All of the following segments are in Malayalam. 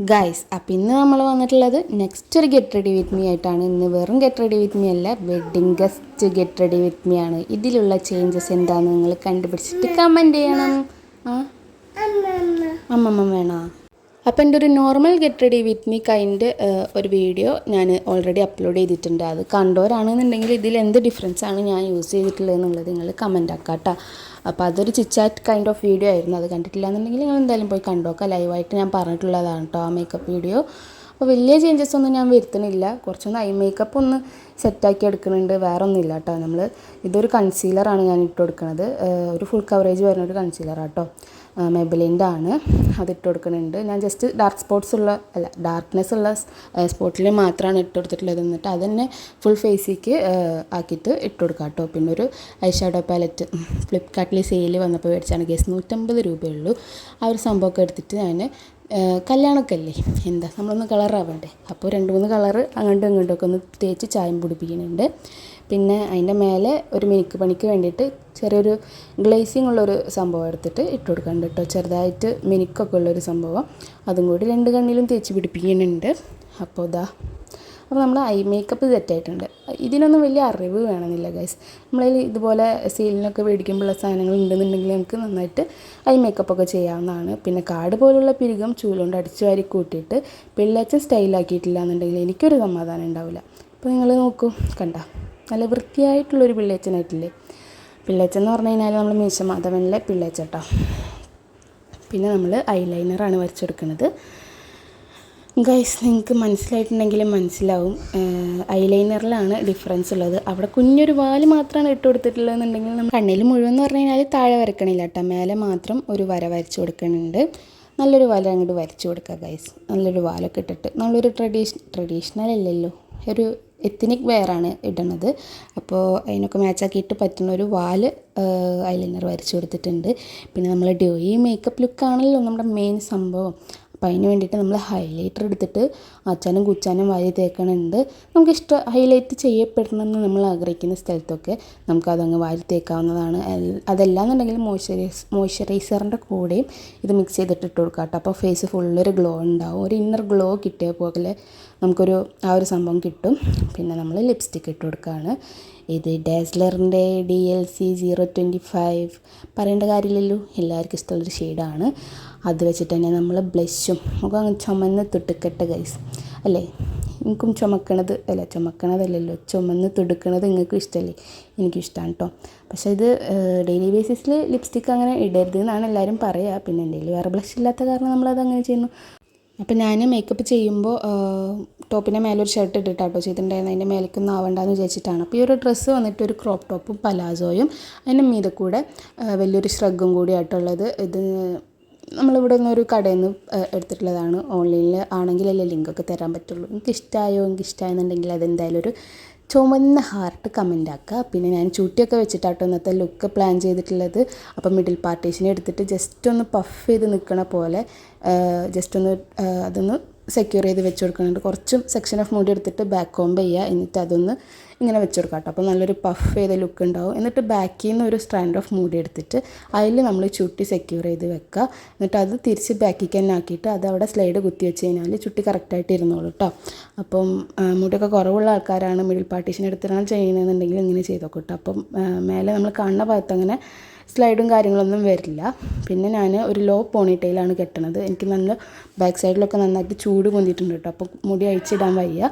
ഗൈസ് അപ്പം ഇന്ന് നമ്മൾ വന്നിട്ടുള്ളത് നെക്സ്റ്റ് ഒരു ഗെറ്റ് റെഡി വിത്ത് മീ ആയിട്ടാണ്. ഇന്ന് വെറും ഗെറ്റ് റെഡി വിത്ത് മീ അല്ല wedding guest get ready with me ആണ്. ഇതിലുള്ള ചേഞ്ചസ് എന്താണെന്ന് നിങ്ങൾ കണ്ടുപിടിച്ചിട്ട് കമന്റ് ചെയ്യണം. ആ? അമ്മമ്മ വേണോ? അപ്പം എന്റെ ഒരു normal get ready with me kind ഒരു വീഡിയോ ഞാൻ ഓൾറെഡി അപ്ലോഡ് ചെയ്തിട്ടുണ്ട്. അത് കണ്ടവരാണെന്നുണ്ടെങ്കിൽ ഇതിൽ എന്ത് ഡിഫറൻസ് ആണ് ഞാൻ യൂസ് ചെയ്തിട്ടുള്ളത് എന്നുള്ളത് നിങ്ങൾ കമന്റ് ആക്കാം കേട്ടോ അപ്പോൾ അതൊരു ചിച്ചാറ്റ് കൈൻഡ് ഓഫ് വീഡിയോ ആയിരുന്നു. അത് കണ്ടിട്ടില്ല എന്നുണ്ടെങ്കിൽ നിങ്ങൾ എന്തായാലും പോയി കണ്ടോക്കാം ലൈവായിട്ട് ഞാൻ പറഞ്ഞിട്ടുള്ളതാണ് കേട്ടോ ആ മേക്കപ്പ് വീഡിയോ അപ്പോൾ വലിയ ചേഞ്ചസ് ഒന്നും ഞാൻ വരുത്തണില്ല കുറച്ചൊന്ന് ഐ മേക്കപ്പ് ഒന്ന് സെറ്റാക്കി എടുക്കുന്നുണ്ട്. വേറെ ഒന്നുമില്ല കേട്ടോ നമ്മൾ ഇതൊരു കൺസീലറാണ് ഞാൻ ഇട്ട് കൊടുക്കുന്നത് ഒരു ഫുൾ കവറേജ് വരുന്ന ഒരു കൺസീലറാണ് കേട്ടോ മെബലിന്റെ ആണ് അത് ഇട്ട് കൊടുക്കുന്നുണ്ട്. ഞാൻ ജസ്റ്റ് ഡാർക്ക് സ്പോട്ട്സ് ഉള്ള അല്ല ഡാർക്ക്നെസ് ഉള്ള സ്പോട്ടിൽ മാത്രമാണ് ഇട്ട് കൊടുത്തിട്ടുള്ളത്. എന്നിട്ട് അതന്നെ തന്നെ ഫുൾ ഫേസിക്ക് ആക്കിയിട്ട് ഇട്ട് കൊടുക്കാം കേട്ടോ പിന്നെ ഒരു ഐ ഷാഡോ പാലറ്റ് ഫ്ലിപ്കാർട്ടിൽ സെയിൽ വന്നപ്പോൾ മേടിച്ചാണ് കേസ് നൂറ്റമ്പത് രൂപയുള്ളൂ ആ ഒരു സംഭവമൊക്കെ എടുത്തിട്ട് ഞാൻ കല്യാണമൊക്കെ അല്ലേ എന്താ? നമ്മളൊന്ന് കളറാവണ്ടേ അപ്പോൾ രണ്ട് മൂന്ന് കളറ് അങ്ങോട്ടും ഇങ്ങോട്ടും ഒക്കെ ഒന്ന് തേച്ച് ചായം പിടിപ്പിക്കുന്നുണ്ട്. പിന്നെ അതിന്റെ മേലെ ഒരു മിനുക്ക് പണിക്ക് വേണ്ടിയിട്ട് ചെറിയൊരു ഗ്ലേസിങ് ഉള്ളൊരു സംഭവം എടുത്തിട്ട് ഇട്ട് കൊടുക്കുന്നുണ്ട് കേട്ടോ. ചെറുതായിട്ട് മിനുക്കൊക്കെ ഉള്ളൊരു സംഭവം. അതും കൂടി രണ്ട് കണ്ണിലും തേച്ച് പിടിപ്പിക്കുന്നുണ്ട്. അപ്പോൾ ഇതാ അപ്പോൾ നമ്മൾ ഐ മേക്കപ്പ് സെറ്റായിട്ടുണ്ട് ഇതിനൊന്നും വലിയ അറിവ് വേണമെന്നില്ല ഗൈസ് നമ്മളതിൽ ഇതുപോലെ സീലിനൊക്കെ മേടിക്കുമ്പോഴുള്ള സാധനങ്ങൾ ഉണ്ടെന്നുണ്ടെങ്കിൽ നമുക്ക് നന്നായിട്ട് ഐ മേക്കപ്പൊക്കെ ചെയ്യാവുന്നതാണ്. പിന്നെ കാട് പോലുള്ള പിരികം ചൂലുകൊണ്ട് അടിച്ചു വാരി കൂട്ടിയിട്ട് പിള്ളേച്ചൻ സ്റ്റൈലാക്കിയിട്ടില്ല എന്നുണ്ടെങ്കിൽ എനിക്കൊരു സമാധാനം ഉണ്ടാവില്ല. അപ്പോൾ നിങ്ങൾ നോക്കൂ കണ്ട. നല്ല വൃത്തിയായിട്ടുള്ളൊരു പിള്ളേച്ചനായിട്ടില്ലേ? പിള്ളേച്ചൻ എന്ന് പറഞ്ഞു കഴിഞ്ഞാൽ നമ്മൾ മീശ മാധവനിലെ പിള്ളേച്ചട്ടോ പിന്നെ നമ്മൾ ഐലൈനറാണ് വരച്ചെടുക്കുന്നത്. ഗൈസ് നിങ്ങൾക്ക് മനസ്സിലായിട്ടുണ്ടെങ്കിൽ മനസ്സിലാവും. ഐലൈനറിലാണ് ഡിഫറൻസ് ഉള്ളത്. അവിടെ കുഞ്ഞൊരു വാൽ മാത്രമാണ് ഇട്ട് കൊടുത്തിട്ടുള്ളതെന്നുണ്ടെങ്കിൽ നമ്മൾ കണ്ണിൽ മുഴുവൻ എന്ന് പറഞ്ഞു കഴിഞ്ഞാൽ താഴെ വരക്കണില്ല കേട്ടോ. മേലെ മാത്രം ഒരു വര വരച്ച് കൊടുക്കുന്നുണ്ട് നല്ലൊരു വല അങ്ങോട്ട് വരച്ച് കൊടുക്കുക ഗൈസ് നല്ലൊരു വാലൊക്കെ ഇട്ടിട്ട്. നല്ലൊരു ട്രഡീഷ് ട്രഡീഷണൽ അല്ലല്ലോ. ഒരു എത്തിനിക് വെയറാണ് ഇടണത്. അപ്പോൾ അതിനൊക്കെ മാച്ചാക്കിയിട്ട് പറ്റുന്ന ഒരു വാൽ ഐലൈനർ വരച്ച് കൊടുത്തിട്ടുണ്ട്. പിന്നെ നമ്മൾ ഡ്യൂയി മേക്കപ്പ് ലുക്കാണല്ലോ നമ്മുടെ മെയിൻ സംഭവം. അപ്പോൾ അതിന് വേണ്ടിയിട്ട് നമ്മൾ ഹൈലൈറ്റർ എടുത്തിട്ട് അച്ചാനും കുച്ചാനും വാരി തേക്കണുണ്ട്. നമുക്ക് ഇഷ്ടം ഹൈലൈറ്റ് ചെയ്യപ്പെടണമെന്ന് നമ്മൾ ആഗ്രഹിക്കുന്ന സ്ഥലത്തൊക്കെ നമുക്കതങ്ങ് വാരി തേക്കാവുന്നതാണ്. അതല്ലാന്നുണ്ടെങ്കിൽ മോയ്സ്ചറൈസ് മോയ്സ്ചറൈസറിന്റെ കൂടെയും ഇത് മിക്സ് ചെയ്തിട്ട് ഇട്ട് കൊടുക്കാം കേട്ടോ അപ്പോൾ ഫേസ് ഫുള്ളൊരു ഗ്ലോ ഉണ്ടാവും. ഒരു ഇന്നർ ഗ്ലോ കിട്ടിയ പോലെ നമുക്കൊരു ആ ഒരു സംഭവം കിട്ടും. പിന്നെ നമ്മൾ ലിപ്സ്റ്റിക്ക് ഇട്ട് കൊടുക്കുകയാണ് ഇത് ഡാസ്ലറിന്റെ D L C zero twenty five പറയേണ്ട കാര്യമില്ലല്ലോ. എല്ലാവർക്കും ഇഷ്ടമുള്ളൊരു ഷെയ്ഡാണ് അത് വെച്ചിട്ട് തന്നെ നമ്മൾ ബ്ലഷും മുഖം അങ്ങ് ചുമന്ന് തുടുക്കട്ടെ ഗൈസ് അല്ലേ? എനിക്കും ചുമക്കണത് അല്ല ചുമക്കണതല്ലല്ലോ. ചുമന്ന് തുടുക്കണത് നിങ്ങൾക്കും ഇഷ്ടമല്ലേ? എനിക്കും ഇഷ്ടമാണ് കേട്ടോ പക്ഷേ ഇത് ഡെയിലി ബേസിസിൽ ലിപ്സ്റ്റിക്ക് അങ്ങനെ ഇടരുത് എന്നാണ് എല്ലാവരും പറയുക പിന്നെ എന്റെ വേറെ ബ്ലഷ് ഇല്ലാത്ത കാരണം നമ്മളത് അങ്ങനെ ചെയ്യുന്നു. അപ്പം ഞാൻ മേക്കപ്പ് ചെയ്യുമ്പോൾ ടോപ്പിന്റെ മേലെ ഒരു ഷർട്ട് ഇട്ടിട്ടാട്ടോ ചെയ്തിട്ടുണ്ടായിരുന്നു. അതിന്റെ മേലേക്കൊന്നും ആവണ്ടെന്ന് വിചാരിച്ചിട്ടാണ്. അപ്പോൾ ഈ ഒരു ഡ്രസ്സ് വന്നിട്ട് ഒരു ക്രോപ്പ് ടോപ്പും പലാസോയും അതിന്റെ മീതെ കൂടെ വലിയൊരു ശ്രഗും കൂടി ആയിട്ടുള്ളത് ഇത് നമ്മളിവിടെ നിന്ന് ഒരു കടയിൽ നിന്ന് എടുത്തിട്ടുള്ളതാണ്. ഓൺലൈനിൽ ആണെങ്കിലല്ലേ ലിങ്കൊക്കെ തരാൻ പറ്റുള്ളൂ. എനിക്ക് ഇഷ്ടമായോ എനിക്ക് ഇഷ്ടമായെന്നുണ്ടെങ്കിൽ അതെന്തായാലും ഒരു ചുമന്ന ഹാർട്ട് കമന്റ് ആക്കുക. പിന്നെ ഞാൻ ചൂട്ടിയൊക്കെ വെച്ചിട്ടാട്ടോ ഇന്നത്തെ ലുക്ക് പ്ലാൻ ചെയ്തിട്ടുള്ളത്. അപ്പം മിഡിൽ പാർട്ടീഷനെ എടുത്തിട്ട് ജസ്റ്റ് ഒന്ന് പഫ് ചെയ്ത് നിൽക്കണ പോലെ ജസ്റ്റ് ഒന്ന് അതൊന്ന് സെക്യൂർ ചെയ്ത് വെച്ച് കൊടുക്കുന്നുണ്ട്. കുറച്ചും സെക്ഷൻ ഓഫ് മുടി എടുത്തിട്ട് ബാക്ക് കോംബ് ചെയ്യുക. എന്നിട്ട് അതൊന്ന് ഇങ്ങനെ വെച്ച് കൊടുക്കാം കേട്ടോ. അപ്പോൾ നല്ലൊരു പഫ് ചെയ്ത ലുക്ക് ഉണ്ടാവും. എന്നിട്ട് ബാക്കിൽ നിന്ന് ഒരു സ്ട്രാൻഡ് ഓഫ് മുടി എടുത്തിട്ട് അതിൽ നമ്മൾ ചുട്ടി സെക്യൂർ ചെയ്ത് വെക്കുക. എന്നിട്ട് അത് തിരിച്ച് ബാക്കിക്ക് തന്നെ ആക്കിയിട്ട് അത് അവിടെ സ്ലൈഡ് കുത്തി വെച്ച് കഴിഞ്ഞാൽ ചുട്ടി കറക്റ്റായിട്ട് ഇരുന്നോളൂ കേട്ടോ. അപ്പം മുടിയൊക്കെ കുറവുള്ള ആൾക്കാരാണ് മിഡിൽ പാർട്ടീഷൻ എടുത്തിട്ടാണ് ചെയ്യണമെന്നുണ്ടെങ്കിൽ ഇങ്ങനെ ചെയ്ത് കേട്ടോ. അപ്പം മേലെ നമ്മൾ കാണുന്ന ഭാഗത്ത് അങ്ങനെ സ്ലൈഡും കാര്യങ്ങളൊന്നും വരില്ല. പിന്നെ ഞാൻ ഒരു ലോ പോണി ടൈലാണ് കെട്ടണത്. എനിക്ക് നല്ല ബാക്ക് സൈഡിലൊക്കെ നന്നായിട്ട് ചൂട് പൊന്തിയിട്ടുണ്ട് കേട്ടോ അപ്പോൾ മുടി അഴിച്ചിടാൻ വയ്യ.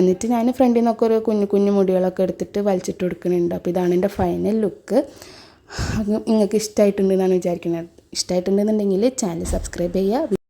എന്നിട്ട് ഞാൻ ഫ്രണ്ടിൽ നിന്നൊക്കെ ഒരു കുഞ്ഞു കുഞ്ഞു മുടികളൊക്കെ എടുത്തിട്ട് വലിച്ചിട്ട് കൊടുക്കുന്നുണ്ട്. അപ്പോൾ ഇതാണ് എന്റെ ഫൈനൽ ലുക്ക് നിങ്ങൾക്ക് ഇഷ്ടമായിട്ടുണ്ടെന്നാണ് വിചാരിക്കുന്നത്. ഇഷ്ടമായിട്ടുണ്ടെന്നുണ്ടെങ്കിൽ ചാനൽ സബ്സ്ക്രൈബ് ചെയ്യുക.